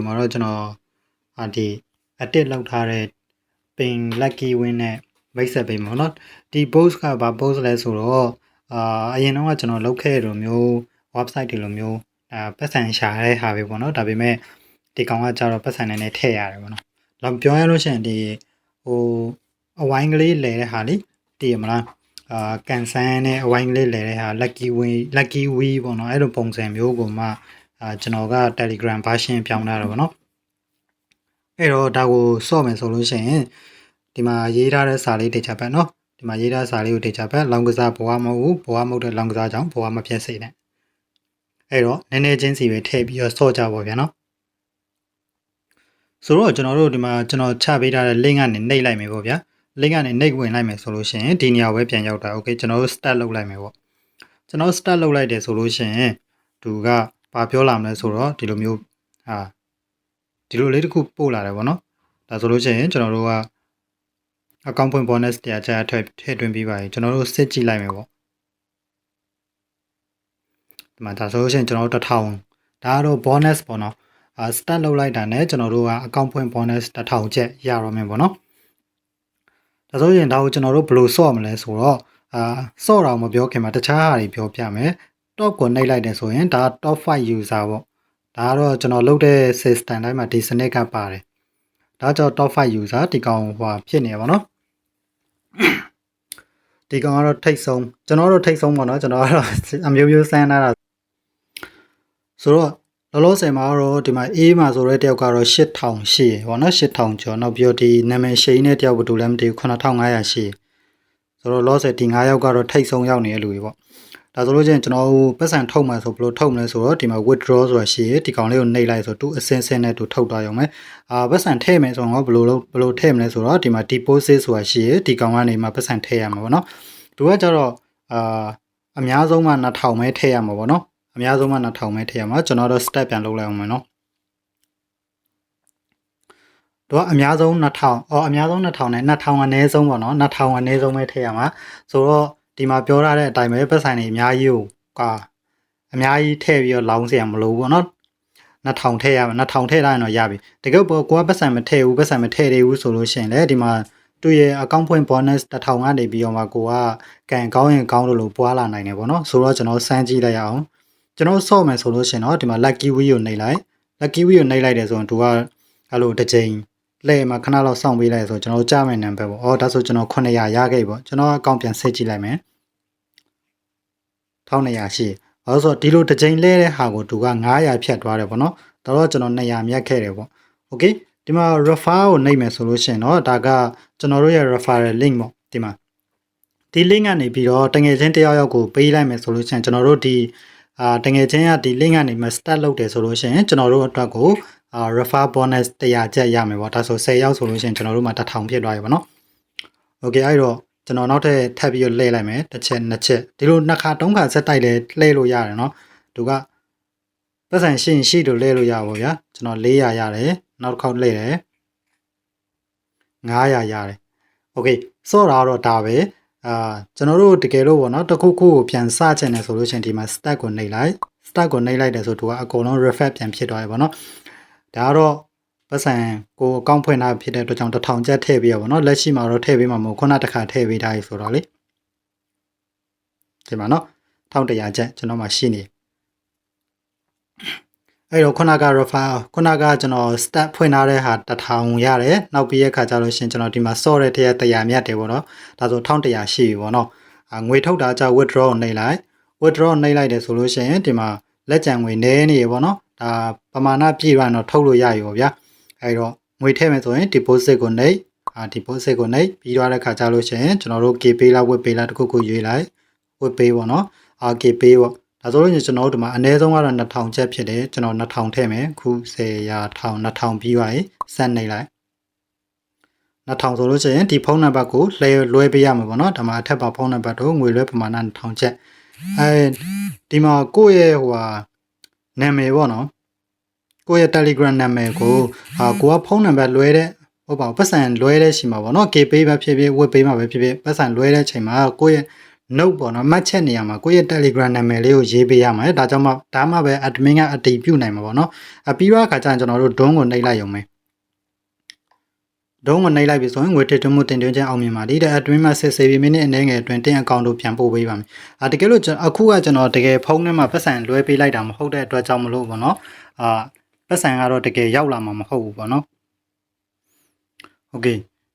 ဒီမှာတော့ကျွန်တော်အာဒီ edit လောက်ထားတဲ့ပင် lucky win နဲ့မိတ်ဆက်ပေးမှာเนาะဒီ post ကဘာ post လဲဆိုတော့အာအရင်တော့ကျွန်တော်လုပ်ခဲ့တဲ့လိုမျိုး website တွေလိုမျိုးအာပတ်စံရှာတဲ့ဟာပဲပေါ့เนาะဒါပေမဲ့ဒီကောင်ကကြတော့ပတ်စံနဲ့နဲ့ထည့်ရတယ်ပေါ့เนาะတော့ပြောရလို့ရှိရင်ဒီဟိုအဝိုင်းကလေးလဲတဲ့ဟာလေတည်ရမလားအာကန်ဆန်းနဲ့အဝိုင်းကလေးလဲတဲ့ဟာ lucky win lucky win ပေါ့เนาะအဲ့လိုပုံစံမျိုးကိုမှ အာကျွန်တော်က Telegram version ပြောင်းလာတာပေါ့နော်အဲ့တော့ဒါကိုဆော့မယ်ဆိုလို့ရှိရင်ဒီမှာရေးထားတဲ့စာလေးတေချာပတ်နော်ဒီမှာရေးထားစာလေးကိုတေချာပတ်လောင်ကစားဘဝမဟုတ်ဘူးဘဝမဟုတ်တဲ့လောင်ကစားကြောင့်ဘဝမဖြစ်စေနဲ့အဲ့တော့နည်းနည်းချင်းစီပဲထည့်ပြီးတော့ဆော့ကြပါဗျာနော်ဆိုတော့ကျွန်တော်တို့ဒီမှာကျွန်တော်ချပေးထားတဲ့ link ကနေနှိပ်လိုက်မယ်ပေါ့ဗျာ link ကနေနှိပ်ဝင်လိုက်မယ်ဆိုလို့ရှိရင်ဒီနေရာပဲပြန်ရောက်တာ okay ကျွန်တော်တို့ start လုပ်လိုက်မယ်ပေါ့ကျွန်တော် start လုပ်လိုက်တယ်ဆိုလို့ရှိရင်သူက ဘာပြောလာမလဲဆိုတော့ဒီလိုမျိုးဟာဒီလိုလေးတစ်ခုပို့လာတယ်ပေါ့နော်ဒါဆိုလို့ရှိရင်ကျွန်တော်တို့ကအကောင့်ဖွင့် bonus တရားချထည့်ထည့်သွင်းပြီးပါပြီကျွန်တော်တို့စစ်ကြည့်လိုက်မယ်ပေါ့ဒီမှာဒါဆိုလို့ရှိရင်ကျွန်တော်တို့1000ဒါကတော့ bonus ပေါ့နော်အာ start လုပ်လိုက်တာနဲ့ကျွန်တော်တို့ကအကောင့်ဖွင့် bonus 1000ကျပ်ရတော့မယ်ပေါ့နော်ဒါဆိုရင်ဒါကိုကျွန်တော်တို့ဘယ်လိုဆော့မလဲဆိုတော့အာဆော့တာမပြောခင်မှာတခြားဟာတွေပြောပြမယ် top ကိုနှိပ်လိုက်တယ်ဆိုရင်ဒါ top 5 user ပေါ့ဒါကတော့ကျွန်တော်လုပ်တဲ့ system တိုင်းမှာဒီစနစ်ကပါတယ်ဒါကြောင့် top 5 user ဒီကောင်ဟိုဖြစ်နေပါတော့ဒီကောင်ကတော့ထိတ်ဆုံးကျွန်တော်တို့ထိတ်ဆုံးပေါ့နော်ကျွန်တော်ကတော့အမျိုးမျိုးစမ်းထားတာဆိုတော့လောလောဆယ်မှာတော့ဒီမှာ A မှာဆိုတဲ့တယောက်ကတော့8000ရှိရပေါ့နော်8000ကျော်နောက်ပြီးတော့ဒီနာမည်ရှိတဲ့တယောက်ဘယ်သူလဲမသိဘူး9500ရှိဆိုတော့လောဆယ်ဒီ9ယောက်ကတော့ထိတ်ဆုံးရောက်နေတဲ့လူတွေပေါ့ ဒါဆိုလို့ချင်းကျွန်တော်ပတ်စံထုတ်မှဆိုဘယ်လိုထုတ်မလဲဆိုတော့ဒီမှာ withdraw ဆိုတာရှိရဒီကောင်လေးကိုနှိပ်လိုက်ဆိုသူအစင်းစင်းနဲ့သူထုတ်သွားရုံပဲအာပတ်စံထည့်မယ်ဆိုတော့ဘယ်လိုလုပ်ဘယ်လိုထည့်မလဲဆိုတော့ဒီမှာ deposit ဆိုတာရှိရဒီကောင်ကနေမှပတ်စံထည့်ရမှာပေါ့နော်သူကကြတော့အာအများဆုံးမှ2000ပဲထည့်ရမှာပေါ့နော်အများဆုံးမှ2000ပဲထည့်ရမှာကျွန်တော်တို့ step ပြန်လုပ်လိုက်အောင်မယ်နော်တော့အများဆုံး2000အော်အများဆုံး2000နဲ့2000အနည်းဆုံးပေါ့နော်2000အနည်းဆုံးပဲထည့်ရမှာဆိုတော့ ဒီမှာပြောထားတဲ့အတိုင်းပဲပတ်ဆိုင်တွေအများကြီးကိုကာအများကြီးထည့်ပြီးတော့လောင်းစရာမလိုဘူးပေါ့နော်2000ထည့်ရမှာ2000ထည့်လိုက်ရင်တော့ရပြီတကယ်ကိုကပတ်ဆိုင်မထည့်ဘူးပတ်ဆိုင်မထည့်သေးဘူးဆိုလို့ရှိရင်လေဒီမှာသူ့ရဲ့အကောင့်ဖွင့် bonus 1000ကနေပြီးတော့မှကိုကကန်ကောင်းရင်ကောင်းလို့လို့ပွားလာနိုင်တယ်ပေါ့နော်ဆိုတော့ကျွန်တော်စမ်းကြည့်လိုက်ရအောင်ကျွန်တော်ဆော့မယ်ဆိုလို့ရှိရင်တော့ဒီမှာ lucky wheel ကိုနှိပ်လိုက် lucky wheel ကိုနှိပ်လိုက်တယ်ဆိုရင်သူကအဲ့လိုတစ်ချိန်လဲမှာခဏလောက်စောင့်ပေးလိုက်ဆိုကျွန်တော်ကြားမယ်နံပါတ်ပေါ့။အော်ဒါဆိုကျွန်တော်900ရခဲ့ပေါ့။ကျွန်တော်အကောင့်ပြန်ဆက်ကြည့်လိုက်မယ်။ 1200ရှိ။အဲဆိုဒီလိုတစ်ချိန်လဲတဲ့ဟာကိုသူက900ဖြတ်သွားတယ်ပေါ့နော်။ဒါတော့ကျွန်တော်200မြတ်ခဲ့တယ်ပေါ့။ Okay ဒီမှာ refer ကိုနှိပ်မယ်ဆိုလို့ရှိရင်တော့ဒါကကျွန်တော်တို့ရဲ့ referral link ပေါ့ဒီမှာဒီ link ကနေပြီးတော့တငယ်ချင်းတယောက်ယောက်ကိုပေးလိုက်မယ်ဆိုလို့ရှိရင်ကျွန်တော်တို့ဒီအာတငယ်ချင်းကဒီ link ကနေမှ start လုပ်တယ်ဆိုလို့ရှိရင်ကျွန်တော်တို့အတွက်ကိုအာ refer bonus 100ကျပ်ရမယ်ပေါ့ဒါဆို10ရောက်ဆိုလို့ရှိရင်ကျွန်တော်တို့မှာ1000ဖြစ်သွားပြီပေါ့နော်။ Okay အဲ့တော့ ကျွန်တော်နောက်ထပ်ထပ်ပြီးတော့လှည့်လိုက်မယ်တစ်ချက်နှစ်ချက်ဒီလိုနှစ်ခါသုံးခါဆက်တိုက်လဲလှည့်လို့ရတယ်နော်။သူကပတ်စံရှိရင်ရှိလို့လှည့်လို့ရပါဗျာ။ကျွန်တော်400ရတယ်နောက်တစ်ခေါက်လှည့်တယ်900ရတယ်။ Okay စော့တာတော့ဒါပဲအာကျွန်တော်တို့တကယ်လို့ပေါ့နော်တစ်ခုခုကိုပြန်စချင်တယ်ဆိုလို့ရှိရင်ဒီမှာ stack ကိုနှိပ်လိုက် stack ကိုနှိပ်လိုက်တယ်ဆိုသူကအကုန်လုံး refresh ပြန်ဖြစ်သွားပြီပေါ့နော်ဒါကတော့ ပတ်စံကိုအကောင့်ဖွင့်တာဖြစ်တဲ့အတွက်ကြောင့်1000ကျပ်ထည့်ပေးရပါတော့လက်ရှိမှာတော့ထည့်ပေးမှာမဟုတ်ခုနတစ်ခါထည့်ပေးထားပြီဆိုတော့လေဒီမှာနော်1100ကျပ်ကျွန်တော်မှရှိနေအဲ့တော့ခုနက refer ခုနကကျွန်တော် start ဖွင့်ထားတဲ့ဟာ1000ရတယ်နောက်ပြီးရဲ့ခါကျလို့ရှင်ကျွန်တော်ဒီမှာ sort တဲ့ထည့်100မြတ်တယ်ပေါ့နော်ဒါဆို1100ရှိပြီပေါ့နော်ငွေထုတ်တာကြ withdraw ကိုနှိပ်လိုက် withdraw နှိပ်လိုက်တယ်ဆိုလို့ရှိရင်ဒီမှာလက်ကျန်ငွေနည်းနေရပေါ့နော်ဒါပမာဏပြည့်ရတော့ထုတ်လို့ရပြီပေါ့ဗျာ အဲတော့ငွေထည့်မယ်ဆိုရင် deposit ကိုနှိပ်အာ deposit ကိုနှိပ်ပြီးသွားတဲ့ခါကျလို့ရှိရင်ကျွန်တော်တို့ KPay လား WebPay လားတခုခုရွေးလိုက် WebPay ပေါ့နော်အာ KPay ပေါ့ဒါဆိုလို့ကျွန်တော်တို့ဒီမှာအနည်းဆုံးကတော့2000ကျပ်ဖြစ်တယ်ကျွန်တော်2000ထည့်မယ်ခု10ရာ1000 2000ပြီးသွားရင်စက်နှိပ်လိုက်2000ဆိုလို့ရှိရင်ဒီဖုန်းနံပါတ်ကိုလွှဲလွှဲပေးရမှာပေါ့နော်ဒါမှအထက်ပါဖုန်းနံပါတ်တို့ငွေလွှဲပမာဏ2000ကျပ်အဲဒီမှာကိုယ့်ရဲ့ဟိုဟာနာမည်ပေါ့နော် ကိုယ့်ရဲ့ Telegram နာမည်ကိုဟာကိုကဖုန်းနံပါတ်လွှဲတဲ့ဟုတ်ပါဘူးပတ်စံလွှဲတဲ့ချိန်မှာပေါ့နော် KPay ပဲဖြစ်ဖြစ် Webpay မှာပဲဖြစ်ဖြစ်ပတ်စံလွှဲတဲ့ချိန်မှာကိုယ့်ရဲ့ note ပေါ့နော်မှတ်ချက်နေရာမှာကိုယ့်ရဲ့ Telegram နာမည်လေးကိုရေးပေးရမှာဒါကြောင့်မှဒါမှပဲ admin ကအတည်ပြုနိုင်မှာပေါ့နော်အပြီးတော့အခါကျရင်ကျွန်တော်တို့ DOM ကိုနှိပ်လိုက်ရုံပဲ DOM ကိုနှိပ်လိုက်ပြီဆိုရင်ငွေထည့်သွင်းမှုတင်သွင်းခြင်းအောင်မြင်ပါသည်တဲ့ admin မှာဆက်စေပြီးမိနစ်အနည်းငယ်အတွင်းတင်အကောင့်တို့ပြန်ပို့ပေးပါမယ်အာတကယ်လို့ကျွန်အခုကကျွန်တော်တကယ်ဖုန်းထဲမှာပတ်စံလွှဲပေးလိုက်တာမဟုတ်တဲ့အတွက်ကြောင့်မလို့ပေါ့နော်အာ ပတ်စံကတော့တကယ်ရောက်လာမှာမဟုတ်ဘူးပေါ့နော်โอเค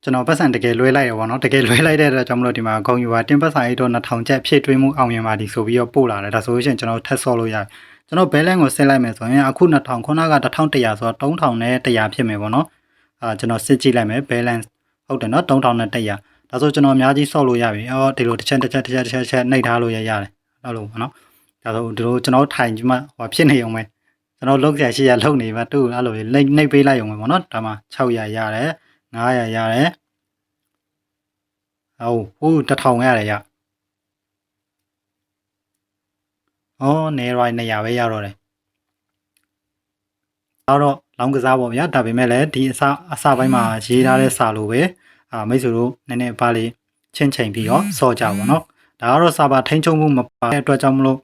ကျွန်တော်ပတ်စံတကယ်လွှဲလိုက်ရပါတော့တကယ်လွှဲလိုက်တဲ့အတွက်ကြောင့်မလို့ဒီမှာဂုံယူပါတင်ပတ်စံ8တော့2000ကျပ်ဖြည့်သွင်းမှုအောင်မြင်ပါသည်ဆိုပြီးတော့ပို့လာတယ်ဒါဆိုလို့ရှိရင်ကျွန်တော်ထပ်ဆော့လို့ရတယ်ကျွန်တော် balance ကိုဆက်လိုက်မယ်ဆိုရင်အခု2000ခုနက1100ဆိုတော့3000နဲ့100ဖြစ်မယ်ပေါ့နော်အာကျွန်တော်စစ်ကြည့်လိုက်မယ် balance ဟုတ်တယ်နော်3000နဲ့100ဒါဆိုကျွန်တော်အများကြီးဆော့လို့ရပြီအော်ဒီလိုတစ်ချက်တစ်ချက်တစ်ချက်တစ်ချက်တစ်ချက်နှိပ်ထားလို့ရရတယ်ဟုတ်လို့ပေါ့နော်ဒါဆိုဒီလိုကျွန်တော်ထိုင်ကြည့်မှဟိုဖြစ်နေအောင်ပဲ ကျွန်တော်လောက်ကြရှိရလောက်နေပါသူ့အဲ့လိုနှိပ်နှိပ်ပေးလိုက်အောင်ပဲပေါ့နော်ဒါမှ600ရတယ်900ရတယ်ဟုတ်ဟို1000ရတယ်ရအော်နေရိုင်း200ပဲရတော့တယ်အဲ့တော့လောင်းကစားပေါ့ဗျာဒါပေမဲ့လည်းဒီအစအစပိုင်းမှာရေးထားတဲ့စာလိုပဲအာမိတ်ဆွေတို့နည်းနည်းပါလေးချင်းချိန်ပြီးတော့စော့ကြပါတော့ဒါကတော့စာပါထိန်းချုပ်မှုမပါတဲ့အတွက်ကြောင့်မလို့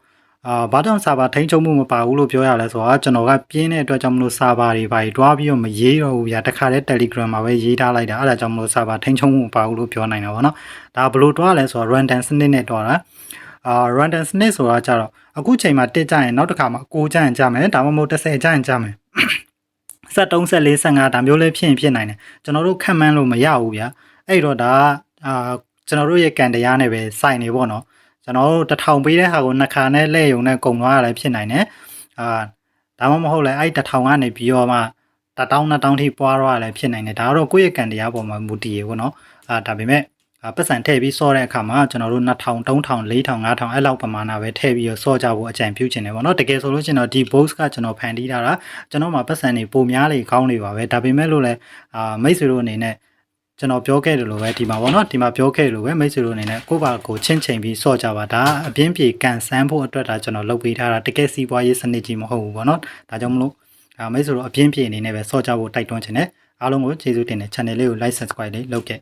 အာဘာကြောင့်စာပါထိန်းချုပ်မှုမပါဘူးလို့ပြောရလဲဆိုတော့ကျွန်တော်ကပြင်းတဲ့အတွက်ကြောင့်မလို့စာပါတွေပါတွားပြီးတော့မရေးတော့ဘူးဗျာတခါတည်း Telegram မှာပဲရေးထားလိုက်တာအဲ့ဒါကြောင့်မလို့စာပါထိန်းချုပ်မှုမပါဘူးလို့ပြောနိုင်တာပေါ့နော်ဒါဘလို့တွားလဲဆိုတော့ random စနစ်နဲ့တွားတာအာ random စနစ်ဆိုတာကြတော့အခုချိန်မှာတက်ကြရင်နောက်တစ်ခါမှာကိုကြရင်ကြမယ်ဒါမှမဟုတ်30ကြရင်ကြမယ်73 74 55ဒါမျိုးလေးဖြစ်ရင်ဖြစ်နိုင်တယ်ကျွန်တော်တို့ခံမှန်းလို့မရဘူးဗျာအဲ့တော့ဒါအာကျွန်တော်တို့ရဲ့ကန်တရားနဲ့ပဲစိုက်နေပေါ့နော် ကျွန်တော်တို့တစ်ထောင်ပေးတဲ့ဟာကိုနှစ်ခါနဲ့လဲ့ယုံနဲ့ကုံသွားရလည်းဖြစ်နိုင်တယ်အာဒါမှမဟုတ်လဲအဲ့တစ်ထောင်ကနေပြီးတော့မှတတောင်းနှစ်တောင်းထိပွားတော့လည်းဖြစ်နိုင်တယ်ဒါကတော့ကိုယ့်ရဲ့ကန်တရားပေါ်မှာမူတည်ရေပေါ့နော်အာဒါပေမဲ့ပတ်စံထည့်ပြီးစောတဲ့အခါမှာကျွန်တော်တို့2000 3000 4000 5000အဲ့လောက်ပမာဏပဲထည့်ပြီးတော့စောကြဖို့အကြံပြုချင်တယ်ပေါ့နော်တကယ်ဆိုလို့ရှိရင်တော့ဒီ box ကကျွန်တော်ဖန်တီးထားတာကျွန်တော်မှာပတ်စံတွေပုံများလေကောင်းနေပါပဲဒါပေမဲ့လို့လည်းအာမိတ်ဆွေတို့အနေနဲ့ ကျွန်တော်ပြောခဲ့တယ်လို့ပဲဒီမှာပေါ့နော်ဒီမှာပြောခဲ့တယ်လို့ပဲမိတ်ဆွေတို့အနေနဲ့ကိုယ့်ဘာကိုချင်းချိန်ပြီးစော့ကြပါဒါအပြင်းပြေကန်ဆန်းဖို့အတွက်ဒါကျွန်တော်လုပ်ပေးထားတာတကယ်စီးပွားရေးစနစ်ကြီးမဟုတ်ဘူးပေါ့နော်ဒါကြောင့်မလို့အာမိတ်ဆွေတို့အပြင်းပြေအနေနဲ့ပဲစော့ကြဖို့တိုက်တွန်းချင်တယ်အားလုံးကိုကျေးဇူးတင်တယ် channel လေးကို like subscribe လေးလုပ်ခဲ့